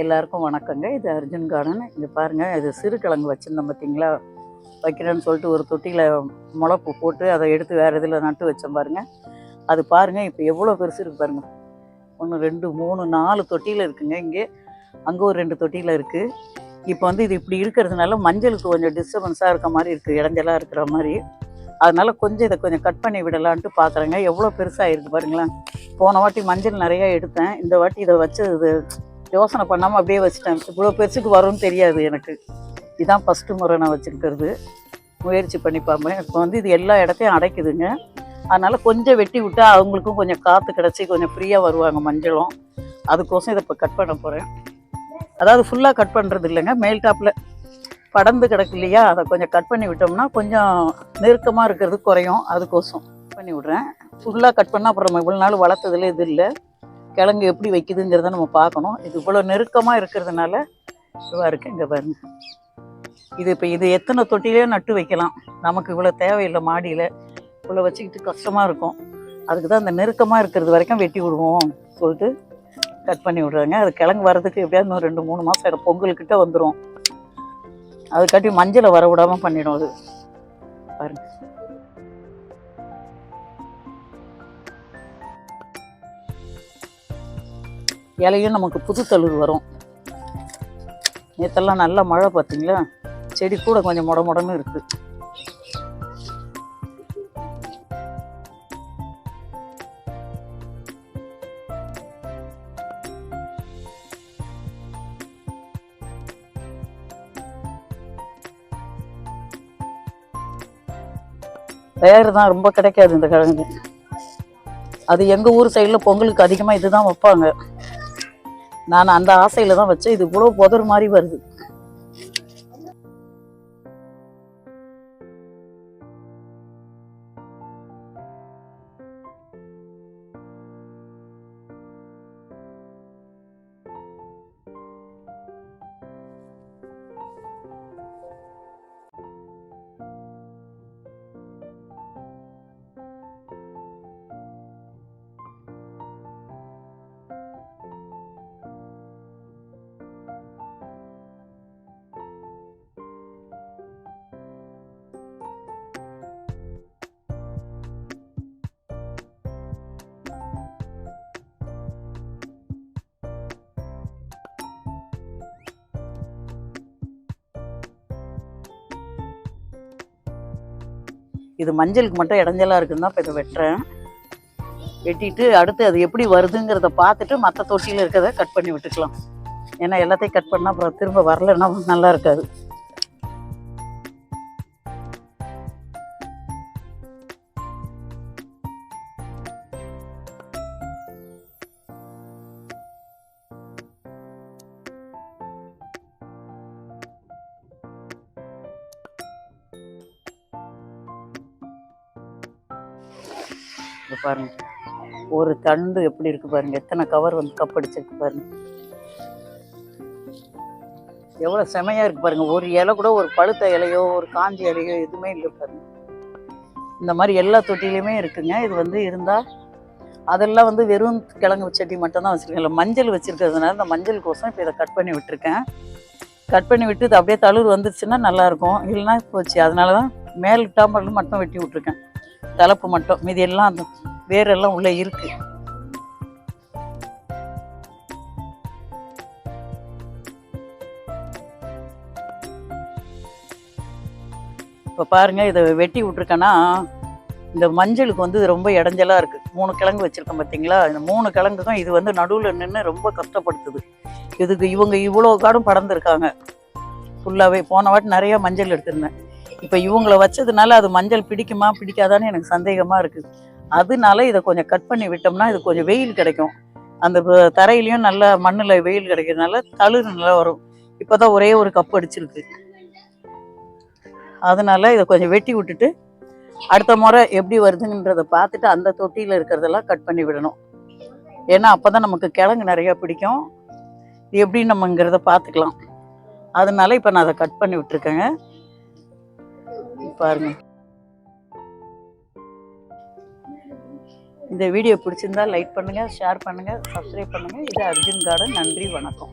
எல்லாருக்கும் வணக்கங்க. இது அர்ஜுன் கார்டன். இங்கே பாருங்கள் இது சிறுகிழங்கு வச்சுருந்தோம் பார்த்தீங்களா வைக்கிறேன்னு சொல்லிட்டு ஒரு தொட்டியில் முளப்பு போட்டு அதை எடுத்து வேறு இதில் நட்டு வச்சோம் பாருங்கள் அது பாருங்கள் இப்போ எவ்வளோ பெருசு இருக்கு பாருங்கள் ஒன்று ரெண்டு மூணு நாலு தொட்டியில் இருக்குங்க இங்கே. அங்கே ஒரு ரெண்டு தொட்டியில் இருக்குது இப்போ வந்து இது இப்படி இருக்கிறதுனால மஞ்சளுக்கு கொஞ்சம் டிஸ்டர்பன்ஸாக இருக்க மாதிரி இருக்குது இடைஞ்சலாக இருக்கிற மாதிரி. அதனால் கொஞ்சம் இதை கொஞ்சம் கட் பண்ணி விடலான்ட்டு பார்க்குறேங்க எவ்வளோ பெருசாக இருக்குது பாருங்களேன். போன வாட்டி மஞ்சள் நிறையா எடுத்தேன். இந்த வாட்டி இதை வச்சு இது யோசனை பண்ணாமல் அப்படியே வச்சுட்டேன். இவ்வளோ பெருசுக்கு வரும்னு தெரியாது எனக்கு. இதுதான் ஃபஸ்ட்டு முறை நான் வச்சுருக்கிறது. முயற்சி பண்ணி பார்ப்பேன் இப்போ வந்து இது எல்லா இடத்தையும் அடைக்குதுங்க. அதனால் கொஞ்சம் வெட்டி விட்டால் அவங்களுக்கும் கொஞ்சம் காற்று கிடச்சி கொஞ்சம் ஃப்ரீயாக வருவாங்க மஞ்சளும். அதுக்கோசம் இதை இப்போ கட் பண்ண போகிறேன் அதாவது ஃபுல்லாக கட் பண்ணுறது இல்லைங்க. மேல் டாப்பில் படர்ந்து கிடக்கு இல்லையா? அதை கொஞ்சம் கட் பண்ணி விட்டோம்னா கொஞ்சம் நெருக்கமாக இருக்கிறது குறையும். அதுக்கோசம் பண்ணி விட்றேன். ஃபுல்லாக கட் பண்ணால் அப்புறம் இவ்வளோ நாள் வளர்த்ததுல இது இல்லை. கிழங்கு எப்படி வைக்குதுங்கிறத நம்ம பார்க்கணும். இது இவ்வளோ நெருக்கமாக இருக்கிறதுனால இதுவாக இருக்குது இங்கே பாருங்க. இது இப்போ இது எத்தனை தொட்டிலே நட்டு வைக்கலாம். நமக்கு இவ்வளோ தேவையில்லை மாடியில். இவ்வளோ வச்சுக்கிட்டு கஷ்டமாக இருக்கும். அதுக்கு தான் அந்த நெருக்கமாக இருக்கிறது வரைக்கும் வெட்டி விடுவோம் சொல்லிட்டு கட் பண்ணி விடுறாங்க. அது கிழங்கு வர்றதுக்கு எப்படியாவது இன்னும் ரெண்டு மூணு மாதம் பொங்கல்கிட்ட வந்துடும் அதுக்காட்டி மஞ்சளை வர விடாமல் பண்ணிடும் அது. பாருங்கள் இலையும் நமக்கு புது தளிர் வரும். நேற்றெல்லாம் நல்ல மழை பார்த்தீங்களா செடி கூட கொஞ்சம் முட முடன்னு இருக்கு. வேறு தான் ரொம்ப கிடைக்காது இந்த கிழங்கு. அது எங்கள் ஊர் சைடில் பொங்கலுக்கு அதிகமாக இதுதான் வைப்பாங்க. நான் அந்த ஆசையில் தான் வச்சேன். இது இவ்வளோ புதர் மாதிரி வருது. இது மஞ்சளுக்கு மட்டும் இடைஞ்சலாக இருக்குன்னு தான் இப்போ இதை வெட்டுறேன். வெட்டிட்டு அடுத்து அது எப்படி வருதுங்கிறத பார்த்துட்டு மற்ற தொட்டியில் இருக்கிறத கட் பண்ணி விட்டுக்கலாம். ஏன்னா எல்லாத்தையும் கட் பண்ணால் அப்புறம் திரும்ப வரலன்னா நல்லா இருக்காது. பாருங்கள் பாருங்க. ஒரு தண்டு எப்படி இருக்கு பாருங்க. எத்தனை கவர் வந்து கப் அடிச்சிருக்கு பாருங்க. எவ்வளோ செமையா இருக்கு பாருங்க. ஒரு இலை கூட ஒரு பழுத்த இலையோ ஒரு காஞ்ச இலையோ எதுவுமே இல்லை பாருங்க. இந்த மாதிரி எல்லா தொட்டிலையுமே இருக்குங்க. இது வந்து இருந்தா அதெல்லாம் வந்து வெறும் கிழங்கு செடி மட்டும் தான் வச்சிருக்கேன். இல்லை மஞ்சள் வச்சிருக்கிறதுனால இந்த மஞ்சள் கோசம் இப்போ இதை கட் பண்ணி விட்டுருக்கேன். கட் பண்ணி விட்டு இது அப்படியே தளிர் வந்துருச்சுன்னா நல்லா இருக்கும். இல்லைன்னா போச்சு. அதனால தான் மேல் டாம்பரில் மட்டும் வெட்டி விட்டுருக்கேன். தலைப்பு மட்டும். மீதி எல்லாம் அந்த வேரெல்லாம் உள்ளே இருக்கு. இப்போ பாருங்க இதை வெட்டி விட்ருக்கேன்னா இந்த மஞ்சளுக்கு வந்து இது ரொம்ப இடைஞ்சலா இருக்கு. மூணு கிழங்கு வச்சிருக்கேன் பார்த்தீங்களா இந்த மூணு கிழங்குக்கும் இது வந்து நடுவில் நின்று ரொம்ப கஷ்டப்படுத்துது. இதுக்கு இவங்க இவ்வளோ காடும் படர்ந்துருக்காங்க. ஃபுல்லாகவே போன வாட்டி நிறைய மஞ்சள் எடுத்திருந்தேன். இப்போ இவங்கள வச்சதுனால அது மஞ்சள் பிடிக்குமா பிடிக்காதான்னு எனக்கு சந்தேகமாக இருக்குது அதனால இதை கொஞ்சம் கட் பண்ணி விட்டோம்னா இது கொஞ்சம் வெயில் கிடைக்கும். அந்த தரையிலையும் நல்ல மண்ணில் வெயில் கிடைக்கிறதுனால தளிர் நல்லா வரும். இப்போ தான் ஒரே ஒரு கப் அடிச்சிருக்கு. அதனால இதை கொஞ்சம் வெட்டி விட்டுட்டு அடுத்த முறை எப்படி வருதுன்றதை பார்த்துட்டு அந்த தொட்டியில் இருக்கிறதெல்லாம் கட் பண்ணி விடணும். ஏன்னா அப்போ தான் நமக்கு கிழங்கு நிறையா பிடிக்கும். எப்படி நம்மங்கிறத பார்த்துக்கலாம். அதனால இப்போ நான் அதை கட் பண்ணி விட்டுருக்கேங்க. பாருங்கள் இந்த வீடியோ பிடிச்சிருந்தா லைக் பண்ணுங்கள் ஷேர் பண்ணுங்கள் சப்ஸ்கிரைப் பண்ணுங்கள் இது அர்ஜுன் கார்டன். நன்றி வணக்கம்.